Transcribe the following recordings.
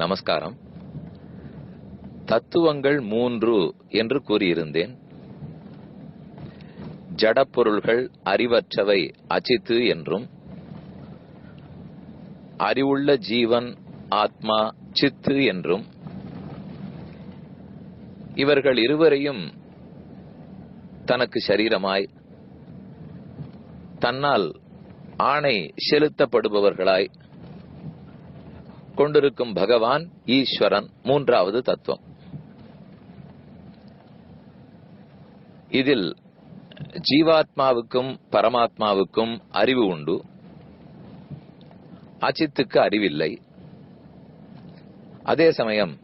நமஸ்காரம். தத்துவங்கள் மூன்று என்று கூறியிருந்தேன். ஜடப்பொருள்கள் அறிவற்றவை அச்சித்து என்றும் அறிவுள்ள ஜீவன் ஆத்மா சித்து என்றும் இவர்கள் இருவரையும் தனக்கு சரீரமாய் தன்னால் ஆணை செலுத்தப்படுபவர்களாய் கொண்டிருக்கும் பகவான் ஈஸ்வரன் மூன்றாவது தத்துவம். இதில் ஜீவாத்மாவுக்கும் பரமாத்மாவுக்கும் அறிவு உண்டு. அச்சித்துக்கு அறிவில்லை. அதே சமயம்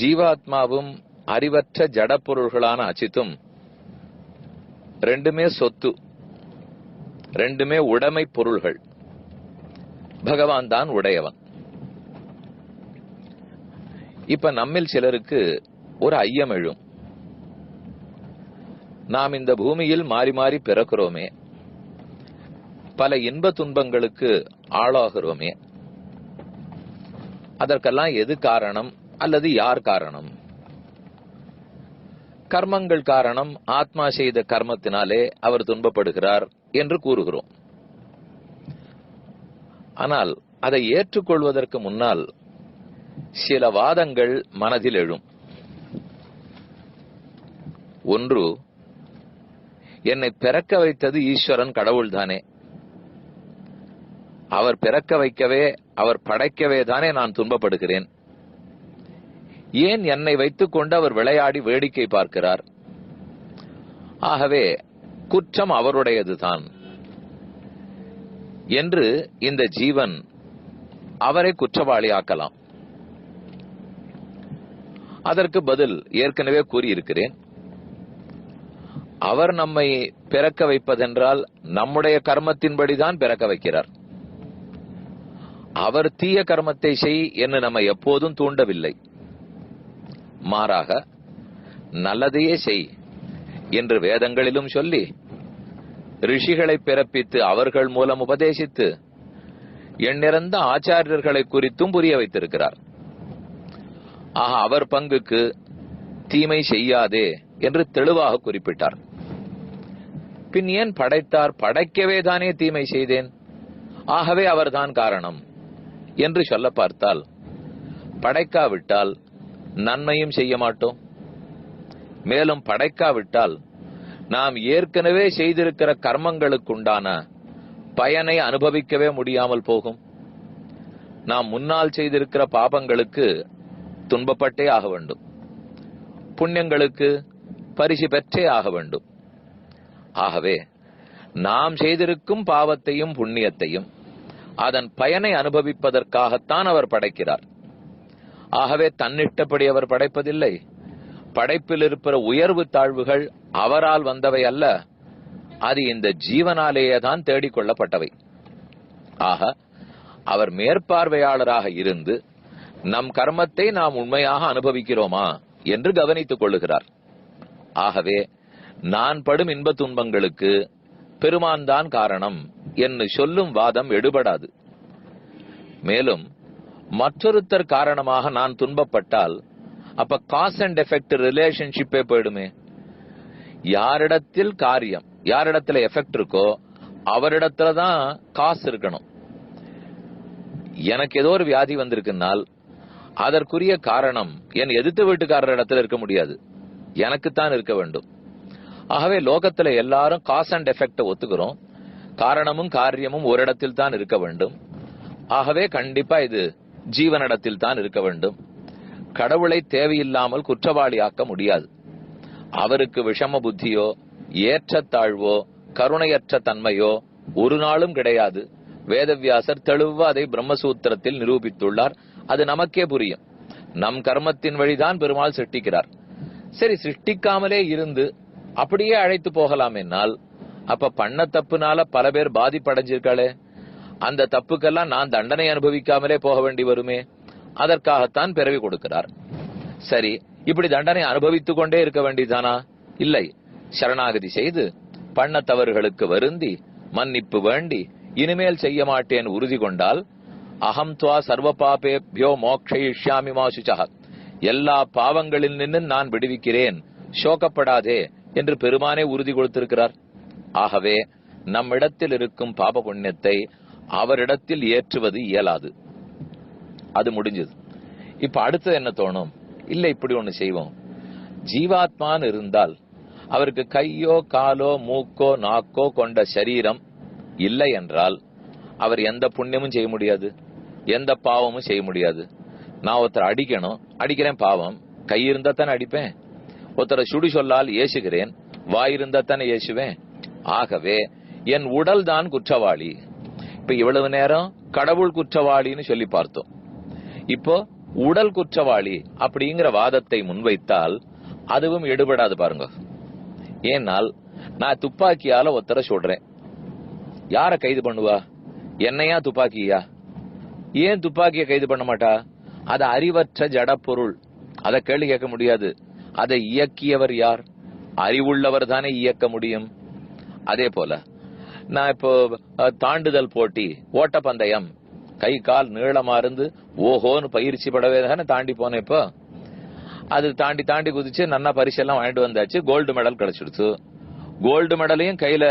ஜீவாத்மாவும் அறிவற்ற ஜடப்பொருள்களான அச்சித்தும் ரெண்டுமே சொத்து ரெண்டுமே உடைமை பொருள்கள். பகவான் தான் உடையவன். இப்ப நம்மில் சிலருக்கு ஒரு ஐயம் எழும். நாம் இந்த பூமியில் மாறி மாறி பிறக்கிறோமே. பல இன்ப துன்பங்களுக்கு ஆளாகிறோமே. அதற்கெல்லாம் எது காரணம் அல்லது யார் காரணம்? கர்மங்கள் காரணம் ஆத்மா செய்த கர்மத்தினாலே அவர் துன்பப்படுகிறார் என்று கூறுகிறோம். ஆனால் அதை ஏற்றுக்கொள்வதற்கு முன்னால் சில வாதங்கள் மனதில் எழும். ஒன்று என்னை பிறக்க வைத்தது ஈஸ்வரன் கடவுள்தானே. அவர் பிறக்க வைக்கவே அவர் படைக்கவே தானே நான் துன்பப்படுகிறேன். ஏன் என்னை வைத்துக் கொண்டு அவர் விளையாடி வேடிக்கை பார்க்கிறார்? ஆகவே குற்றம் அவருடையதுதான். என்று இந்த ஜீவன் அவரை குற்றவாளியாக்கலாம். அதற்கு பதில் ஏற்கனவே கூறியிருக்கிறேன். அவர் நம்மை பிறக்க வைப்பதென்றால் நம்முடைய கர்மத்தின்படிதான் பிறக்க வைக்கிறார். அவர் தீய கர்மத்தை செய் என்று நம்மை எப்போதும் தூண்டவில்லை. மாறாக நல்லதையே செய் என்று வேதங்களிலும் சொல்லி ரிஷிகளை பிறப்பித்து அவர்கள் மூலம் உபதேசித்து எண்ணிறந்த ஆச்சாரியர்களை குறித்தும் புரிய வைத்திருக்கிறார். ஆக அவர் பங்குக்கு தீமை செய்யாதே என்று தெளிவாக குறிப்பிட்டார். பின் ஏன் படைத்தார்? படைக்கவே தானே தீமை செய்தேன். ஆகவே அவர்தான் காரணம் என்று சொல்ல பார்த்தால் படைக்காவிட்டால் நன்மையும் செய்ய மாட்டோம். மேலும் படைக்காவிட்டால் நாம் ஏற்கனவே செய்திருக்கிற கர்மங்களுக்குண்டான பயனை அனுபவிக்கவே முடியாமல் போகும். நாம் முன்னால் செய்திருக்கிற பாபங்களுக்கு துன்பப்பட்டே ஆக வேண்டும். புண்ணியங்களுக்கு பரிசு பெற்றே ஆக வேண்டும். ஆகவே நாம் செய்திருக்கும் பாவத்தையும் புண்ணியத்தையும் அதன் பயனை அனுபவிப்பதற்காகத்தான் அவர் படைக்கிறார். ஆகவே தன்னிட்டபடி அவர் படைப்பதில்லை. படைப்பில் இருக்கிற உயர்வு தாழ்வுகள் அவரால் வந்தவை அல்ல அது இந்த ஜீவனாலேயே தான் தேடிக்கொள்ளப்பட்டவை ஆக அவர் மேற்பார்வையாளராக இருந்து நம் கர்மத்தை நாம் உண்மையாக அனுபவிக்கிறோமா என்று கவனித்துக் கொள்ளுகிறார். ஆகவே நான் படும் இன்ப துன்பங்களுக்கு பெருமான் தான் காரணம் என்று சொல்லும் வாதம் எடுபடாது. மேலும் மற்றொருத்தர் காரணமாக நான் துன்பப்பட்டால் அப்ப காஸ் அண்ட் எஃபெக்ட் ரிலேஷன்ஷிப்பே போயிடுமே. யாரிடத்தில் காரியம் யாரிடத்துல எஃபெக்ட் இருக்கோ அவரிடத்துல தான் காசு இருக்கணும். எனக்கு ஏதோ ஒரு வியாதி வந்திருக்குனால் அதற்குரிய காரணம் என் எதிர்த்து வீட்டுக்காரர் இடத்துல இருக்க முடியாது. எனக்குத்தான் இருக்க வேண்டும். ஆகவே லோகத்துல எல்லாரும் காஸ் அண்ட் எஃபெக்ட ஒத்துக்கிறோம். காரணமும் காரியமும் ஒரு இடத்தில் தான் இருக்க வேண்டும். ஆகவே கண்டிப்பா இது ஜீவனிடத்தில் தான் இருக்க வேண்டும். கடவுளை தேவையில்லாமல் குற்றவாளியாக்க முடியாது. அவருக்கு விஷம புத்தியோ ஏற்றத்தாழ்வோ கருணையற்ற தன்மையோ ஒரு நாளும் கிடையாது. வேதவியாசர் தெளிவா அதை பிரம்மசூத்திரத்தில் நிரூபித்துள்ளார். அது நமக்கே புரியும். நம் கர்மத்தின் வழிதான் பெருமாள் சிருஷ்டிக்கிறார். சரி சிருஷ்டிக்காமலே இருந்து அப்படியே அழைத்து போகலாம் என்னால் அப்ப பண்ண தப்புனால பல பேர் பாதிப்படைஞ்சிருக்காளே. அந்த தப்புக்கெல்லாம் நான் தண்டனை அனுபவிக்காமலே போக வேண்டி வருமே. அதற்காகத்தான் பிறவி கொடுக்கிறார். சரி இப்படி தண்டனை அனுபவித்துக் கொண்டே இருக்க வேண்டியதானா இல்லை. சரணாகதி செய்து பண்ண தவறுகளுக்கு வருந்தி மன்னிப்பு வேண்டி இனிமேல் செய்ய மாட்டேன் உறுதி கொண்டால் அகம் துவா சர்வ பாபேபியோ மோக்ஷயிஷ்யாமி மாசுச்சா எல்லா பாவங்களில் நின்று நான் விடுவிக்கிறேன். சோகப்படாதே என்று பெருமானே உறுதி கொடுத்திருக்கிறார். ஆகவே நம்மிடத்தில் இருக்கும் பாப புண்ணியத்தை அவரிடத்தில் ஏற்றுவது இயலாது. அது முடிஞ்சது. இப்ப அடுத்தது என்ன தோணும்? இல்ல இப்படி ஒண்ணு செய்வோம். ஜீவாத்மான்னு இருந்தால் அவருக்கு கையோ காலோ மூக்கோ நாக்கோ கொண்ட சரீரம் இல்லை என்றால் அவர் எந்த புண்ணியமும் செய்ய முடியாது எந்த பாவமும் செய்ய முடியாது. நான் ஒருத்தர் அடிக்கணும் அடிக்கிறேன் பாவம். கை இருந்தா தானே அடிப்பேன். ஒருத்தரை சுடி சொல்லால் ஏசுகிறேன் வாய் இருந்தா தானே ஏசுவேன். ஆகவே என் உடல் தான் குற்றவாளி. இப்ப இவ்வளவு நேரம் கடவுள் குற்றவாளின்னு சொல்லி பார்த்தோம். இப்போ உடல் குற்றவாளி அப்படிங்கிற வாதத்தை முன்வைத்தால் அதுவும் எடுபடாது பாருங்க. ஏனால் நான் துப்பாக்கியால ஒருத்தரை சொல்றேன் யார கைது பண்ணுவா? என்னையா துப்பாக்கியா? ஏன் துப்பாக்கிய கைது பண்ண மாட்டா? அது அறிவற்ற ஜட பொருள் அதை கேள்வி கேட்க முடியாது. அதை இயக்கியவர் யார்? அறிவுள்ளவர் தானே இயக்க முடியும். அதே போல நான் இப்போ தாண்டுதல் போட்டி ஓட்டப்பந்தயம். கை கால் நீளமா இருந்து ஓஹோன்னு பயிற்சி படவே தானே தாண்டி போனேன் இப்போ. அது தாண்டி தாண்டி குதிச்சு நல்லா பரிசெல்லாம் வாங்கிட்டு வந்தாச்சு. கோல்டு மெடல் கிடைச்சிடுச்சு. கோல்டு மெடலையும் கையில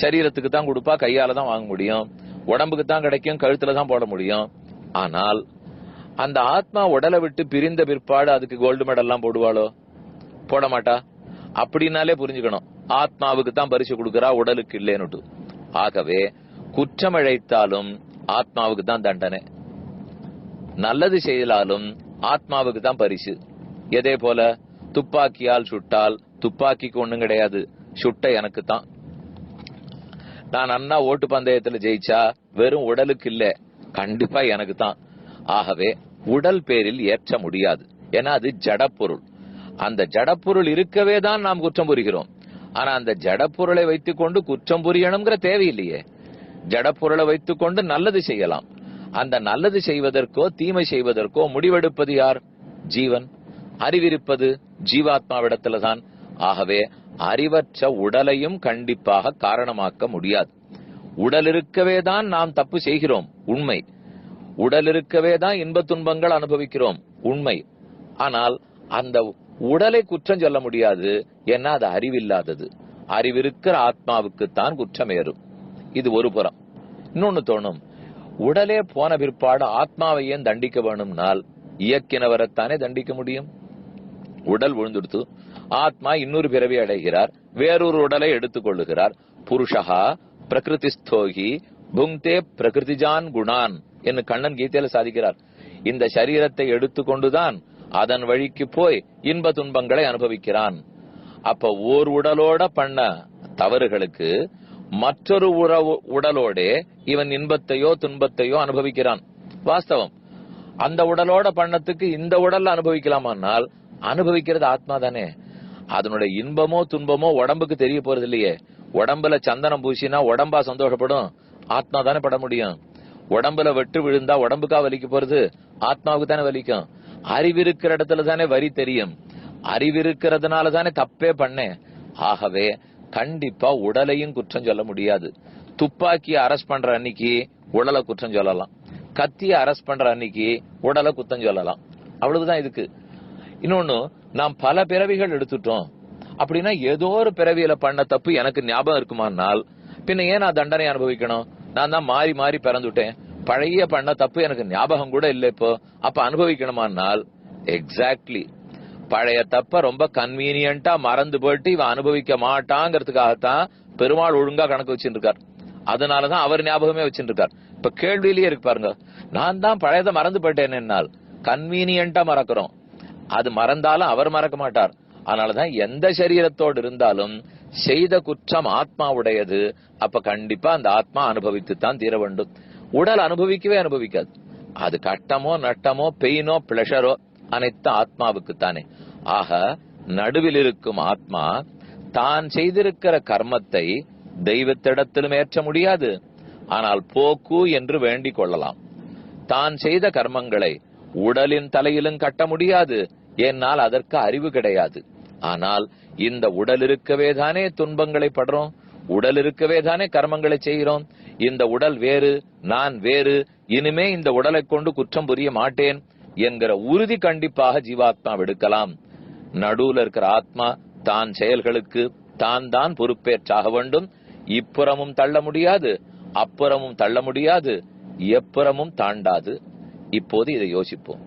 சரீரத்துக்கு தான் கொடுப்பா கையால தான் வாங்க முடியும். உடம்புக்கு தான் கிடைக்கும் கழுத்துல தான் போட முடியும். ஆனால் அந்த ஆத்மா உடலை விட்டு பிரிந்த பிற்பாடு அதுக்கு கோல்டு மெடல் எல்லாம் போடுவாளோ? போட மாட்டா. அப்படின்னாலே புரிஞ்சுக்கணும். ஆத்மாவுக்கு தான் பரிசு கொடுக்கறா உடலுக்கு இல்லைன்னுட்டு. ஆகவே குற்றம் இழைத்தாலும் ஆத்மாவுக்கு தான் தண்டனை. நல்லது செய்தாலும் ஆத்மாவுக்கு தான் பரிசு. எதே போல துப்பாக்கியால் சுட்டால் துப்பாக்கிக்கு ஒண்ணும் கிடையாது. சுட்ட எனக்கு தான் நான் அண்ணா ஓட்டு பந்தயத்துல ஜெயிச்சா வெறும் உடலுக்கு இல்ல கண்டிப்பா எனக்கு தான் ஆகவே உடல் பேரில் ஏற்ற முடியாது. ஏன்னா அது ஜடப்பொருள். அந்த ஜடப்பொருள் இருக்கவே தான் நாம் குற்றம் புரிகிறோம். ஆனா அந்த ஜடப்பொருளை வைத்துக்கொண்டு குற்றம் புரியணுங்கிற தேவையில்லையே. ஜடப்பொருளை வைத்துக்கொண்டு நல்லது செய்யலாம். அந்த நல்லது செய்வதற்கோ தீமை செய்வதற்கோ முடிவெடுப்பது யார்? ஜீவன். அறிவிருப்பது ஜீவாத்மாவிடத்துல தான் ஆகவே அறிவற்ற உடலையும் கண்டிப்பாக காரணமாக்க முடியாது. உடல் இருக்கவே தான் நாம் தப்பு செய்கிறோம் உண்மை. உடல் இருக்கவே தான் இன்பத் துன்பங்கள் அனுபவிக்கிறோம் உண்மை. ஆனால் அந்த உடலை குற்றம் சொல்ல முடியாது ஏன்னா அது அறிவில்லாதது. அறிவிருக்கிற ஆத்மாவுக்கு தான் குற்றம் ஏறும் இது ஒரு புறம். இன்னொன்னு தோணும். உடலே போன பிற்பாடு ஆத்மாவை ஏன் தண்டிக்க வேணும்னால் இயக்கினவரைத்தானே தண்டிக்க முடியும்? உடல் விழுந்துடுத்து ஆத்மா இன்னொரு பிறவி அடைகிறார் வேறொரு உடலை எடுத்துக் கொள்ளுகிறார் புருஷா பிரகிருதிஸ்தோகி புங்தே பிரகிருதிஜான் குணான் என்று கண்ணன் கீதையில சாதிக்கிறார். இந்த சரீரத்தை எடுத்துக்கொண்டுதான் அதன் வழிக்கு போய் இன்ப துன்பங்களை அனுபவிக்கிறான். அப்ப ஓர் உடலோட பண்ண தவறுகளுக்கு மற்றொரு உறவு உடலோடே இவன் இன்பத்தையோ துன்பத்தையோ அனுபவிக்கிறான். வாஸ்தவம். அந்த உடலோட பண்ணத்துக்கு இந்த உடல்ல அனுபவிக்கலாமானால் அனுபவிக்கிறது ஆத்மா தானே. அதனுடைய இன்பமோ துன்பமோ உடம்புக்கு தெரிய போறது இல்லையே. உடம்புல சந்தனம் பூசினா உடம்பா சந்தோஷப்படும். ஆத்மா தானே பட முடியும். உடம்புல வெட்டு விழுந்தா உடம்புக்கா வலிக்க போறது? ஆத்மாவுக்கு தானே வலிக்கும். அறிவிருக்கிற இடத்துல தானே வரி தெரியும். அறிவிருக்கிறதுனால தானே தப்பே பண்ணேன் ஆகவே கண்டிப்பா உடலையும் குற்றம் சொல்ல முடியாது. துப்பாக்கிய அரெஸ்ட் பண்ற அன்னைக்கு உடலை குற்றம் சொல்லலாம். கத்திய அரெஸ்ட் பண்ற அன்னைக்கு உடலை குத்தம் சொல்லலாம். அவ்வளவுதான் இதுக்கு. இன்னொன்னு நாம் பல பிறவிகள் எடுத்துட்டோம். அப்படின்னா ஏதோ ஒரு பிறவியில பண்ண தப்பு எனக்கு ஞாபகம் இருக்குமானால் பின்ன ஏன் நான் தண்டனை அனுபவிக்கணும்? நான் தான் மாறி மாறி பிறந்துட்டேன். பழைய பண்ண தப்பு எனக்கு ஞாபகம் கூட இல்லை இப்போ. அப்ப அனுபவிக்கணுமானால் எக்ஸாக்ட்லி பழைய தப்ப ரொம்ப கன்வீனியன்டா மறந்து போயிட்டு இவன் அனுபவிக்க மாட்டாங்கிறதுக்காகத்தான் பெருமாள் ஒழுங்கா கணக்கு வச்சுட்டு இருக்கார் அதனாலதான் அவர் ஞாபகமே வச்சுட்டு இருக்கார் இப்ப கேள்வியிலேயே இருக்கு பாருங்க. நான் தான் பழையத மறந்து போயிட்டேன் என்னால் கன்வீனியன்டா மறக்கிறோம். அது மறந்தாலும் அவர் மறக்க மாட்டார். அதனாலதான் எந்த சரீரத்தோடு இருந்தாலும் செய்த குற்றம் ஆத்மாவுடையது. அப்ப கண்டிப்பா அந்த ஆத்மா அனுபவித்து தான் தீர வேண்டும். உடல் அனுபவிக்கவே அனுபவிக்காது. அது கட்டமோ நட்டமோ பெயினோ பிளஷரோ அனைத்து ஆத்மாவுக்கு தானே ஆக நடுவில் இருக்கும் ஆத்மா தான் செய்திருக்கிற கர்மத்தை தெய்வத்திடத்திலும் ஏற்ற முடியாது. ஆனால் போக்கு என்று வேண்டிக் கொள்ளலாம். தான் செய்த கர்மங்களை உடலின் தலையிலும் கட்ட முடியாது. என்னால் அதற்கு அறிவு கிடையாது. ஆனால் இந்த உடல் இருக்கவே தானே துன்பங்களை படுறோம்? உடல் இருக்கவே தானே கர்மங்களை செய்கிறோம்? இந்த உடல் வேறு நான் வேறு இனிமே இந்த உடலை கொண்டு குற்றம் புரிய மாட்டேன் என்கிற உறுதி கண்டிப்பாக ஜீவாத்மா எடுக்கலாம் நடுவுல இருக்கிற ஆத்மா தான் செயல்களுக்கு தான் தான் பொறுப்பேற்றாக வேண்டும். இப்புறமும் தள்ள முடியாது அப்புறமும் தள்ள முடியாது எப்புறமும் தாண்டாது. இப்போது இதை யோசிப்போம்.